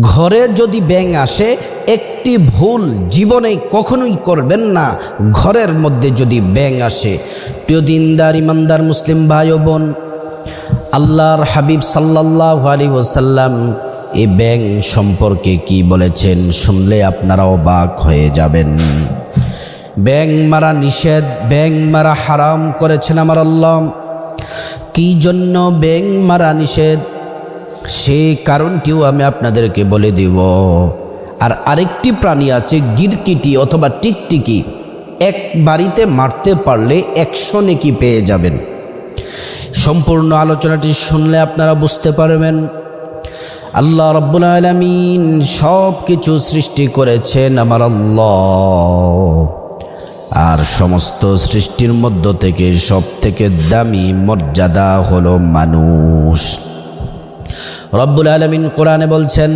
ঘরে যদি ব্যাং আসে, একটি ভুল জীবনে কখনোই করবেন না। ঘরের মধ্যে যদি ব্যাং আসে, প্রিয় দিনদার, ইমানদার মুসলিম ভাই ও বোন, আল্লাহর হাবিব সাল্লাহ আলী ওসাল্লাম এই ব্যাং সম্পর্কে কি বলেছেন শুনলে আপনারা অবাক হয়ে যাবেন। ব্যাং মারা নিষেধ ব্যাং মারা হারাম করেছেন আমার আল্লাহ। কি জন্য ব্যাং মারা নিষেধ? সেই কারণটিও আমি আপনাদেরকে বলে দিব। আর আরেকটি প্রাণী আছে, গিরকিটি অথবা টিকটিকি। এক বাড়িতে মারতে পারলে একশো নেকি পেয়ে যাবেন। সম্পূর্ণ আলোচনাটি শুনলে আপনারা বুঝতে পারবেন। আল্লাহ রব্বুল আলমিন সব কিছু সৃষ্টি করেছেন আমার আল্লাহ। আর সমস্ত সৃষ্টির মধ্য থেকে সব থেকে দামি মর্যাদা হলো মানুষ। রব্বুল আলমিন কোরআনে বলছেন,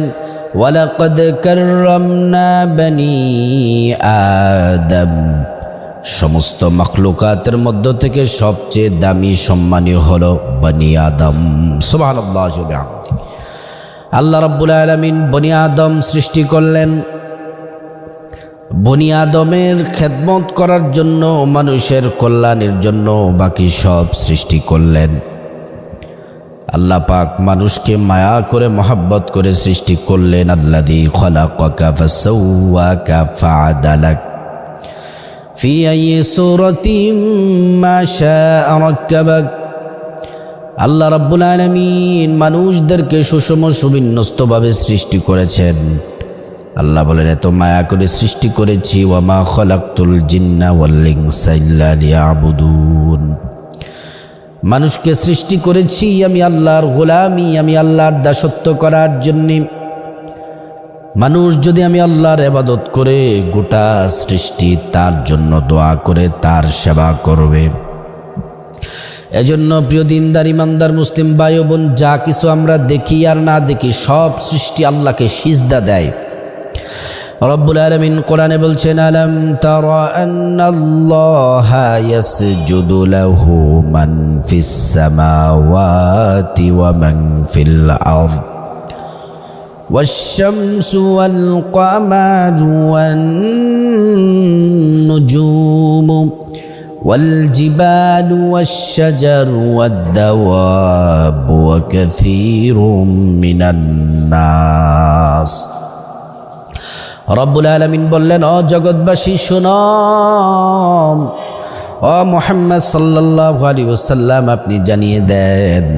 ওয়ালাকদ করমনা বনি আদম। সমস্ত মখলুকাতের মধ্য থেকে সবচেয়ে দামি সম্মানী হল বনি আদম। সুবাহ আল্লাহ রব্বুল আলমিন বনি আদম সৃষ্টি করলেন। বনি আদমের খেদমত করার জন্য, মানুষের কল্যাণের জন্য বাকি সব সৃষ্টি করলেন। আল্লাহ পাক মানুষকে মায়া করে মহাব্বত করে সৃষ্টি করলেন রাক্কাবাক। আল্লাহ রাব্বুল আলামিন মানুষদেরকে সুষম সুবিন্যস্তভাবে সৃষ্টি করেছেন। আল্লাহ বলেন, এত মায়া করে সৃষ্টি করেছি ওয়ামা খলাকতুল জিন্না ওয়াল ইনসা ইল্লা লিয়াবুদুন। মানুষকে সৃষ্টি করেছি আমি আল্লাহর গোলামি, আমি আল্লাহর দাসত্ব করার জন্যে। মানুষ যদি আমি আল্লাহর এবাদত করে গোটা সৃষ্টি তার জন্য দোয়া করে, তার সেবা করবে। এজন্য প্রিয় দিনদার, ইমানদার, মুসলিম ভাই বোন, যা কিছু আমরা দেখি আর না দেখি, সব সৃষ্টি আল্লাহকে সিজদা দেয়। রব্বুল আলমিন কোরআনে বলছেন আলম তারা আন্নাল্লাহা ইয়াসজুদু লাহু মান ফিস সামাওয়াতি ওয়া মান ফিল আরদ والشمس والقمر والنجوم والجبال والشجر والدواب وكثير من الناس রব্বুল আলমিন বললেন অ জগৎবাসী শোনম অ মোহাম্মদ সাল্লাহ আলী ওসাল্লাম আপনি জানিয়ে দেন,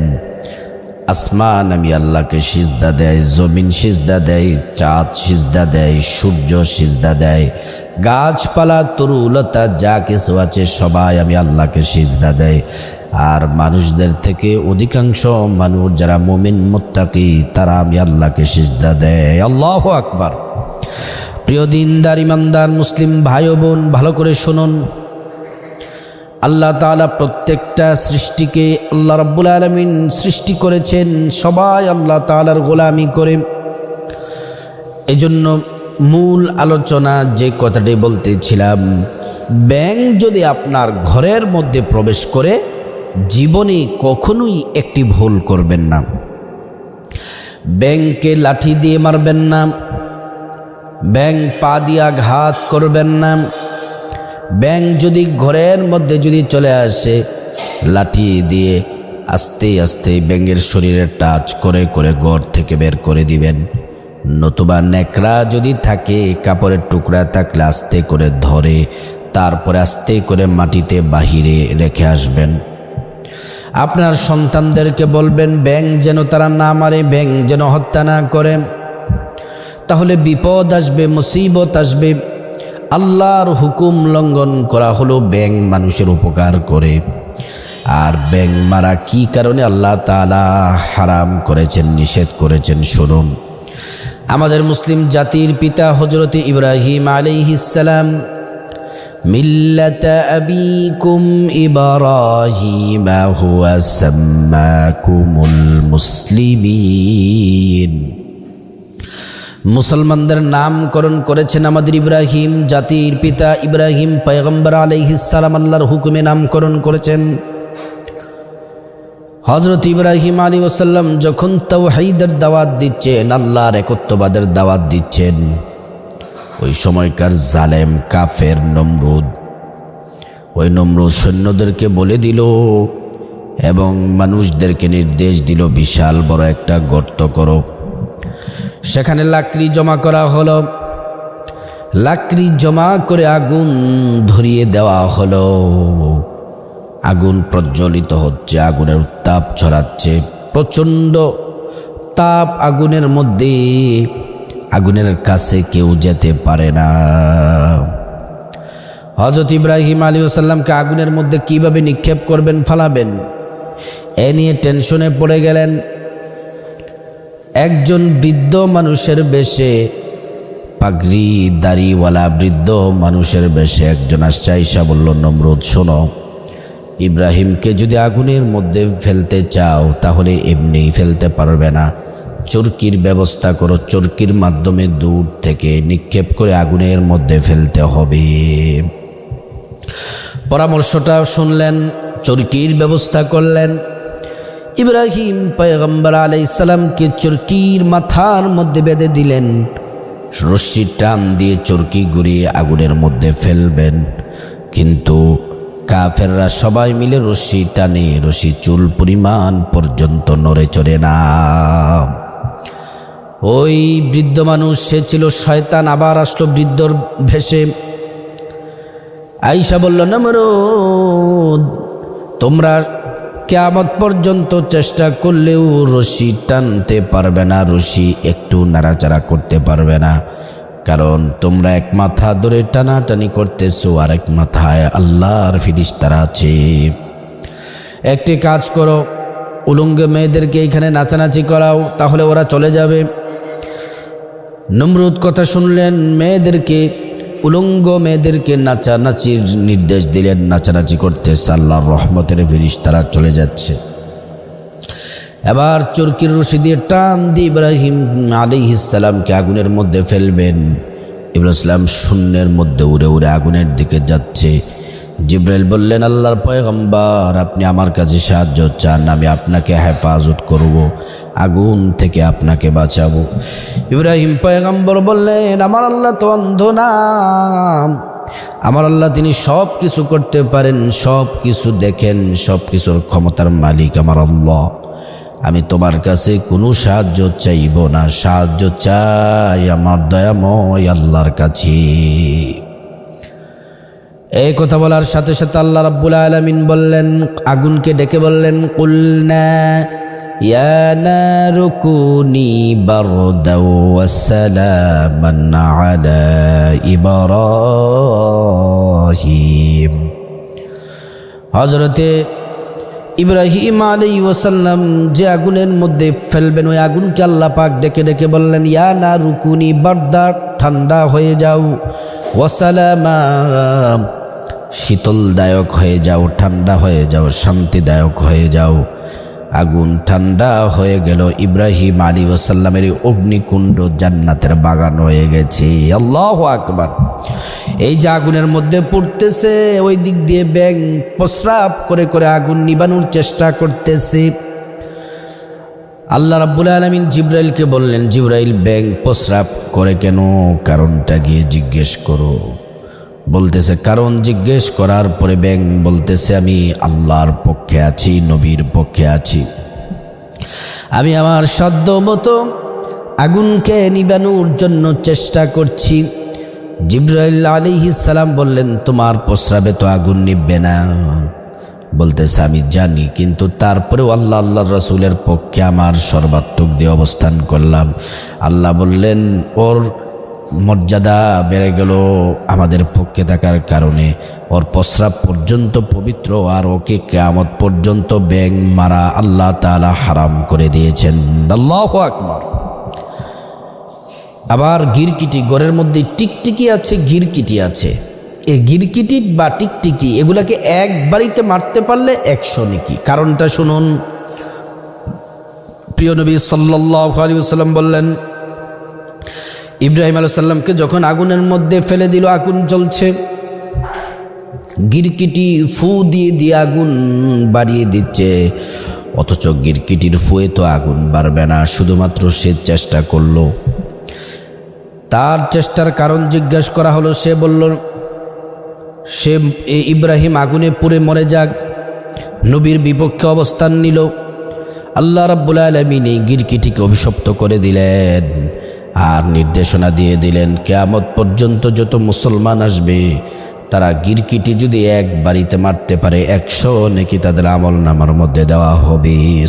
আসমান আমি আল্লাহকে সিজদা দেয় জমিন সিজদা দেয় চাঁদ সিজদা দেয় সূর্য সিজদা দেয় গাছপালা, তরুলতা, যা কিছু আছে সবাই আমি আল্লাহকে সিজদা দেয় আর মানুষদের থেকে অধিকাংশ মানুষ, যারা মোমিন, মোত্তাকি, তারা আমি আল্লাহকে সিজদা দেয় আল্লাহ আকবার। প্রিয় দিনদার, ইমানদার, মুসলিম ভাই বোন, ভালো করে শুনুন। আল্লাহ তালা প্রত্যেকটা সৃষ্টিকে আল্লাহ রব্বুল আলমিন সৃষ্টি করেছেন, সবাই আল্লাহ তালার গোলামি করে। এজন্য মূল আলোচনা যে কথাটি বলতেছিলাম ব্যাং যদি আপনার ঘরের মধ্যে প্রবেশ করে, জীবনে কখনোই একটি ভুল করবেন না। ব্যাংকে লাঠি দিয়ে মারবেন না। ব্যাং পা দিয়া ঘাত করবেন না। ব্যাং যদি ঘরের মধ্যে যদি চলে আসে, লাঠি দিয়ে আস্তে আস্তে ব্যাঙের শরীরে টাচ করে করে ঘর থেকে বের করে দিবেন। নতুবা নেকড়া যদি থাকে, কাপড়ের টুকরা থাকলে আস্তে করে ধরে, তারপরে আস্তে করে মাটিতে বাহিরে রেখে আসবেন। আপনার সন্তানদেরকে বলবেন ব্যাং যেন তারা না মারে ব্যাং যেন হত্যা না করে। তাহলে বিপদ আসবে, মুসিবত আসবে। আল্লাহর হুকুম লঙ্ঘন করা হলো ব্যাং মানুষের উপকার করে। আর ব্যাং মারা কি কারণে আল্লাহ তালা হারাম করেছেন, নিষেধ করেছেন, শুনুন। আমাদের মুসলিম জাতির পিতা হজরত ইব্রাহিম আলিহিসাল্লাম মিল্লাত আবিকুম হুয়া সাম্মাকুমুল মুসলমানদের নামকরণ করেছেন আমাদের ইব্রাহিম, জাতির পিতা ইব্রাহিম, পয়গম্বর আলহিসাম আল্লাহর হুকুমে নামকরণ করেছেন। হজরত ইব্রাহিম আলী ওসাল্লাম যখন তাও তাওহাইদের দাওয়াত দিচ্ছেন, আল্লাহর একত্ববাদের দাওয়াত দিচ্ছেন, ওই সময়কার জালেম, কাফের নমরুদ, ওই নমরুদ সৈন্যদেরকে বলে দিল এবং মানুষদেরকে নির্দেশ দিল, বিশাল বড় একটা গর্ত করো। সেখানে লাকড়ি জমা করা হলো। লাকড়ি জমা করে আগুন ধরিয়ে দেওয়া হলো। আগুন প্রজ্বলিত হচ্ছে, আগুনের উত্তাপ ছড়াচ্ছে, প্রচণ্ড তাপ আগুনের মধ্যে। আগুনের কাছে কেউ যেতে পারে না। হজরত ইব্রাহিম আলী ওসাল্লামকে আগুনের মধ্যে কীভাবে নিক্ষেপ করবেন, ফালাবেন? এ নিয়ে টেনশনে পড়ে গেলেন। একজন বৃদ্ধ মানুষের বেশে, পাগড়ি, দাড়িওয়ালা বৃদ্ধ মানুষের বেশে একজন আসছে আইসা বলল, নমরুদ, শোনো, ইব্রাহিমকে যদি আগুনের মধ্যে ফেলতে চাও, তাহলে এমনি ফেলতে পারবে না। চরকির ব্যবস্থা করো, চরকির মাধ্যমে দূর থেকে নিক্ষেপ করে আগুনের মধ্যে ফেলতে হবে। পরামর্শটা শুনলেন, চরকির ব্যবস্থা করলেন ইব্রাহিম পয়গম্বর আলাইসালামকে চরকির মাথার মধ্যে বেঁধে দিলেন। রশ্মি টান দিয়ে চরকি ঘুরিয়ে আগুনের মধ্যে ফেলবেন। কিন্তু কাফেররা সবাই মিলে রশ্মি টানে, রশি চুল পরিমাণ পর্যন্ত নড়ে চড়ে না। ওই বৃদ্ধ মানুষ, সে ছিল শয়তান, আবার আসলো বৃদ্ধর ভেসে। আইসা বলল না নমরুদ, তোমরা কেয়ামত পর্যন্ত চেষ্টা করলেও রশি টানতে পারবে না, রশি একটু নাড়াচাড়া করতে পারবে না। কারণ তোমরা এক মাথা ধরে টানাটানি করতেছো, আর এক মাথায় আল্লাহর ফিরিস্তারা আছে। একটি কাজ করো, উলঙ্গ মেয়েদেরকে এখানে নাচানাচি করাও, তাহলে ওরা চলে যাবে। নমরুদ কথা শুনলেন, মেয়েদেরকে উলঙ্গ মেয়েদেরকে নাচানাচির নির্দেশ দিলেন, নাচানাচি করতে সাল্লাহর রহমতের ফিরিস তারা চলে যাচ্ছে। এবার চরকির রশি দিয়ে টান দিয়ে ইব্রাহিম আলী ইসালামকে আগুনের মধ্যে ফেলবেন। ইব্রাহিম শূন্যের মধ্যে উড়ে উড়ে আগুনের দিকে যাচ্ছে। জিব্রাইল বললেন, আল্লাহর পয়গম্বর, আপনি আমার কাছে সাহায্য চান, আমি আপনাকে হেফাজত করব। আগুন থেকে আপনাকে বাঁচাবো। ইব্রাহিম পয়গম্বর বললেন, আমার আল্লাহ তো অন্ধ না। আমার আল্লাহ তিনি সব কিছু করতে পারেন সব কিছু দেখেন সব কিছুর ক্ষমতার মালিক আমার আল্লাহ। আমি তোমার কাছে কোনো সাহায্য চাইব না, সাহায্য চাই আমার দয়াময় আল্লাহর কাছে। এই কথা বলার সাথে সাথে আল্লাহ রাব্বুল আলমিন বললেন, আগুনকে ডেকে বললেন কুলনা يا نار كوني بردا وسلاما على إبراهيم হজরতে ইব্রাহিম আলী ওসাল্লাম যে আগুনের মধ্যে ফেলবেন ওই আগুনকে আল্লাহ পাক ডেকে ডেকে বললেন ইয়া না রুকুনি বার্দা ঠান্ডা হয়ে যাও ওয়াসালামা শীতলদায়ক হয়ে যাও ঠান্ডা হয়ে যাও শান্তিদায়ক হয়ে যাও আগুন ঠান্ডা হয়ে গেল। ইব্রাহিম আলী ওসাল্লামের অগ্নিকুণ্ড জান্নাতের বাগান হয়ে গেছে। আল্লাহ আকবার। এই যে আগুনের মধ্যে পড়তেছে, ওই দিক দিয়ে ব্যাং প্রস্রাব করে করে আগুন নিবানোর চেষ্টা করতেছে। আল্লাহ রাব্বুল আলমিন জিব্রাইলকে বললেন, জিব্রাইল, ব্যাং প্রস্রাব করে কেন? কারণটা গিয়ে জিজ্ঞেস করো। বলতেছে, কারণ জিজ্ঞেস করার পরে ব্যাং বলতেছে, আমি আল্লাহর পক্ষে আছি, নবীর পক্ষে আছি। আমি আমার সাধ্য মতো আগুনকে নিবানোর জন্য চেষ্টা করছি। জিব্রাইল আলী সালাম বললেন, তোমার প্রস্রাবে তো আগুন নিববে না। বলতেছে, আমি জানি, কিন্তু তারপরেও আল্লাহ আল্লাহ রসুলের পক্ষে আমার সর্বাত্মক দিয়ে অবস্থান করলাম। আল্লাহ বললেন, ওর মর্যাদা বেড়ে গেল আমাদের পক্ষে থাকার কারণে। ওর প্রস্রাব পর্যন্ত পবিত্র আর ওকে কেয়ামত পর্যন্ত ব্যাং মারা আল্লাহ তালা হারাম করে দিয়েছেন। আল্লাহ আকবর। আবার গিরকিটি ঘরের মধ্যে টিকটিকি আছে, গিরকিটি আছে। এই গিরকিটি বা টিকটিকি, এগুলাকে এক বাড়িতে মারতে পারলে একশো নিকি। কারণটা শুনুন। প্রিয় নবী সাল্লাহ আলী বললেন ইব্রাহিম আলাইসাল্লামকে যখন আগুনের মধ্যে ফেলে দিল, আগুন জ্বলছে। গিরকিটি ফু দিয়ে দিয়ে আগুন বাড়িয়ে দিচ্ছে। অথচ গিরকিটির ফুয়ে তো আগুন বাড়বে না, শুধুমাত্র সে চেষ্টা করল। তার চেষ্টার কারণ জিজ্ঞাসা করা হলো, সে বলল, সে ইব্রাহিম আগুনে পুড়ে মরে যাক। নবীর বিপক্ষে অবস্থান নিল। আল্লাহ রাব্বুল আলমিন গিরকিটিকে অভিশপ্ত করে দিলেন। আর নির্দেশনা দিয়ে দিলেন, কেয়ামত পর্যন্ত যত মুসলমান আসবে, তারা গিরকিটি যদি এক বাড়িতে মারতে পারে, একশো নাকি তাদের আমল নামার মধ্যে দেওয়া হবে।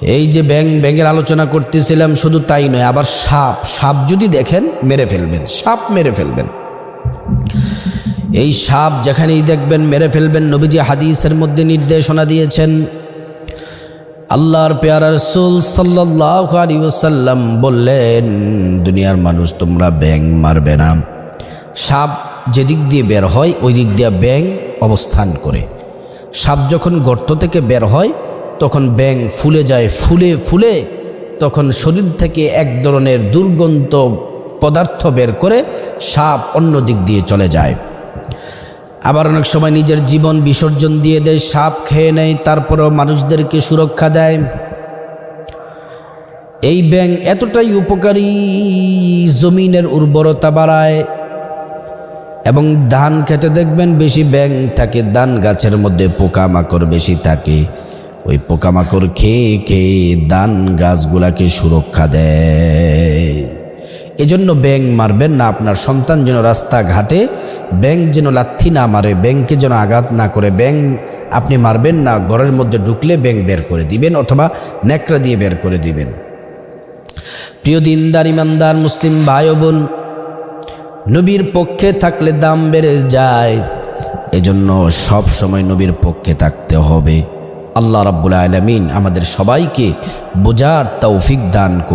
এই যে ব্যাং ব্যাঙের আলোচনা করতেছিলাম, শুধু তাই নয়, আবার সাপ সাপ যদি দেখেন, মেরে ফেলবেন, সাপ মেরে ফেলবেন। এই সাপ যেখানেই দেখবেন, মেরে ফেলবেন, নবীজি হাদিসের মধ্যে নির্দেশনা দিয়েছেন আল্লাহর পেয়ারা রসুল সাল্লাহ ওসাল্লাম বললেন, দুনিয়ার মানুষ তোমরা ব্যাং মারবে না। সাপ যেদিক দিয়ে বের হয় ওই দিক দিয়ে ব্যাং অবস্থান করে। সাপ যখন গর্ত থেকে বের হয়, তখন ব্যাং ফুলে যায়, ফুলে ফুলে। তখন শরীর থেকে এক ধরনের দুর্গন্ধ পদার্থ বের করে সাপ অন্য দিক দিয়ে চলে যায়। আবার অনেক সময় নিজের জীবন বিসর্জন দিয়ে দেয়, সাপ খেয়ে নেয়, তারপরেও মানুষদেরকে সুরক্ষা দেয়। এই ব্যাং এতটাই উপকারী, জমিনের উর্বরতা বাড়ায় এবং ধান খেতে দেখবেন বেশি ব্যাং থাকে, ধান গাছের মধ্যে পোকামাকড় বেশি থাকে। ওই পোকামাকড় খেয়ে খেয়ে ধান গাছগুলাকে সুরক্ষা দেয়। এজন্য ব্যাং মারবেন না আপনার সন্তান যেন রাস্তাঘাটে ব্যাং যেন লাথি না মারে, ব্যাংকে যেন আঘাত না করে। ব্যাং আপনি মারবেন না, ঘরের মধ্যে ঢুকলে ব্যাং বের করে দিবেন অথবা ন্যাকড়া দিয়ে বের করে দিবেন। প্রিয় দিনদার, ইমানদার, মুসলিম ভাই বোন নবীর পক্ষে থাকলে দাম বেড়ে যায়। এজন্য সব সময় নবীর পক্ষে থাকতে হবে। আল্লাহ রাব্বুল আলমিন আমাদের সবাইকে বোঝার তৌফিক দান করুন।